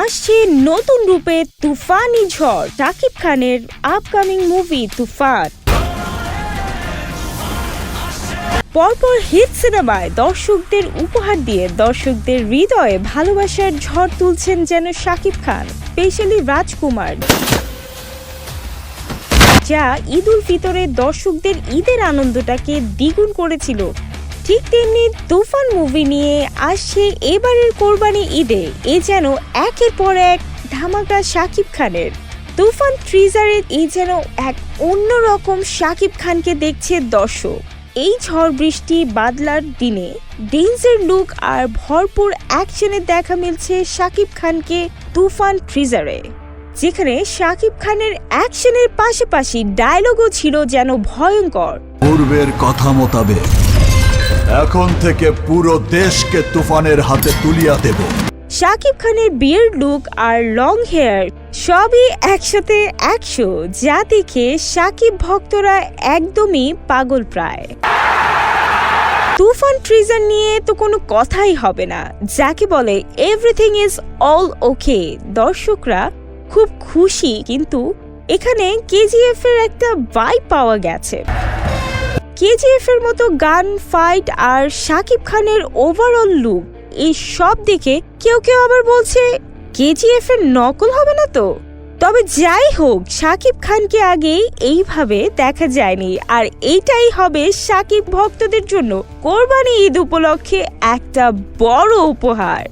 আসছে নতুন রূপে তুফানি ঝড়। শাকিব খানের আপকামিং মুভি তুফান। পরপর হিট সিনেমায় দর্শকদের উপহার দিয়ে দর্শকদের হৃদয়ে ভালোবাসার ঝড় তুলছেন যেন শাকিব খান, স্পেশালি রাজকুমার। যা ঈদ উল ফিতরে দর্শকদের ঈদের আনন্দটাকে দ্বিগুণ করেছিল। ঠিক তেমনি তুফান মুভি নিয়ে আসছে এবারের কোরবানি ঈদে। এ যেন একের পর এক ধামাকা শাকিব খানের। তুফান ট্রিজারের এই যেন এক অন্যরকম শাকিব খানকে দেখছে দর্শক। এই ঝড় বৃষ্টি বাদলার দিনে ডেঞ্জার লুক আর ভরপুর অ্যাকশনে দেখা মিলছে শাকিব খানকে তুফান ট্রিজারে যেখানে শাকিব খানের অ্যাকশনের পাশাপাশি ডায়লগও ছিল যেন ভয়ঙ্কর। পূর্বের কথা মোতাবেক। এখন থেকে পুরো দেশকে তুফানের হাতে তুলিয়া দেব। শাকিব খানের বিয়ার্ড লুক আর লং হেয়ার সবই একসাথে একশো, যা দেখে শাকিব ভক্তরা একদমই পাগল প্রায়। তুফান ট্রিজার নিয়ে তো কোনো কথাই হবে না, যাকে বলে এভরিথিং ইজ অল ওকে দর্শকরা খুব খুশি, কিন্তু এখানে কেজিএফ এর একটা ভাইব পাওয়া গেছে। কেজিএফ এর মতো গান ফাইট আর শাকিব খানের ওভারঅল লুক এই সব দেখে কেউ কেউ আবার বলছে কেজিএফ এর নকল হবে না তো? তবে যাই হোক শাকিব খানকে আগেই এইভাবে দেখা যায়নি আর এইটাই হবে শাকিব ভক্তদের জন্য কোরবানি ঈদ উপলক্ষে একটা বড় উপহার।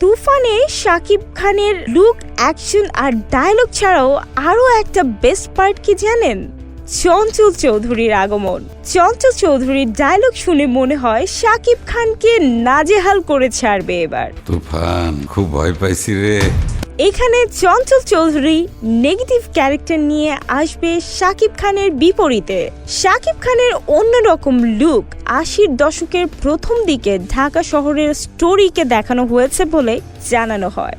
তুফানে শাকিব খানের লুক অ্যাকশন আর ডায়লগ ছাড়াও আরও একটা বেস্ট পার্ট কি জানেন? চঞ্চল চৌধুরীর আগমন। চঞ্চল চৌধুরীর ডায়লগ শুনে মনে হয় শাকিব খানকে নাজেহাল করে ছাড়বে এবার। তুফান খুব ভয় পাইছি রে। এখানে চঞ্চল চৌধুরী নেগেটিভ ক্যারেক্টার নিয়ে আসবে শাকিব খানের বিপরীতে। শাকিব খানের অন্যরকম লুক আশির দশকের প্রথম দিকে ঢাকা শহরের স্টোরিকে দেখানো হয়েছে বলে জানানো হয়।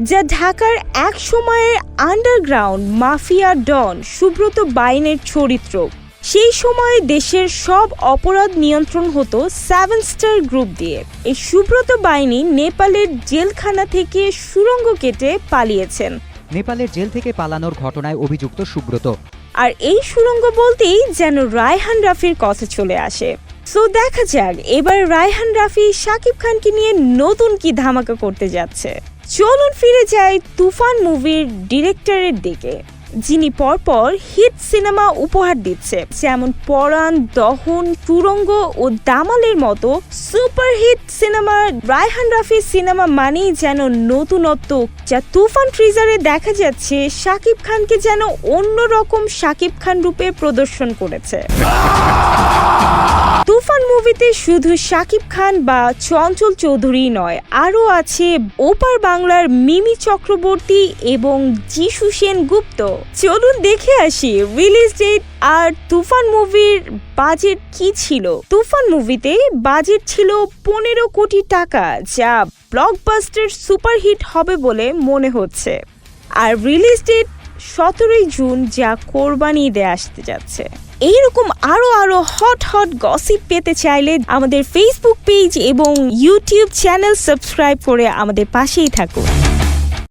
যা ঢাকার এক সময়ের আন্ডারগ্রাউন্ড মাফিয়া ডন সুব্রত বাইনের চরিত্র। সেই সময়ে দেশের সব অপরাধ নিয়ন্ত্রণ হতো সেভেন স্টার গ্রুপ দিয়ে। এই সুব্রত বাহিনী নেপালের জেলখানা থেকে সুরঙ্গ কেটে পালিয়েছেন। নেপালের জেল থেকে পালানোর ঘটনায় অভিযুক্ত সুব্রত। আর এই সুরঙ্গ বলতেই যেন রায়হান রাফির কথা চলে আসে। সো দেখা যাক এবার রায়হান রাফি শাকিব খানকে নিয়ে নতুন কি ধামাকা করতে যাচ্ছে। চলুন ফিরে যাই তুফান মুভির ডিরেক্টরের দিকে, যিনি পরপর হিট সিনেমা উপহার দিচ্ছে। যেমন পরাণ, দহন সুরঙ্গ ও দামালের মতো সুপারহিট সিনেমা রায়হান রাফির সিনেমা মানেই যেন নতুনত্ব, যা তুফান ট্রিজারে দেখা যাচ্ছে শাকিব খানকে যেন অন্যরকম শাকিব খান রূপে প্রদর্শন করেছে। তুফান মুভিতে শুধু শাকিব খান বা চঞ্চল চৌধুরী নয়, আরও আছে ওপার বাংলার মিমি চক্রবর্তী এবং যিশু সেন গুপ্ত চলুন দেখে আসি রিলিজ ডেট আর তুফান মুভির বাজেট কি ছিল। তুফান মুভিতে বাজেট ছিল পনেরো কোটি টাকা, যা ব্লকবাস্টার সুপারহিট হবে বলে মনে হচ্ছে। আর রিলিজ ডেট সতেরোই জুন যা কোরবানি ঈদে আসতে যাচ্ছে। এইরকম আরও আরও হট হট গসিপ পেতে চাইলে আমাদের ফেসবুক পেজ এবং ইউটিউব চ্যানেল সাবস্ক্রাইব করে আমাদের পাশেই থাকুন।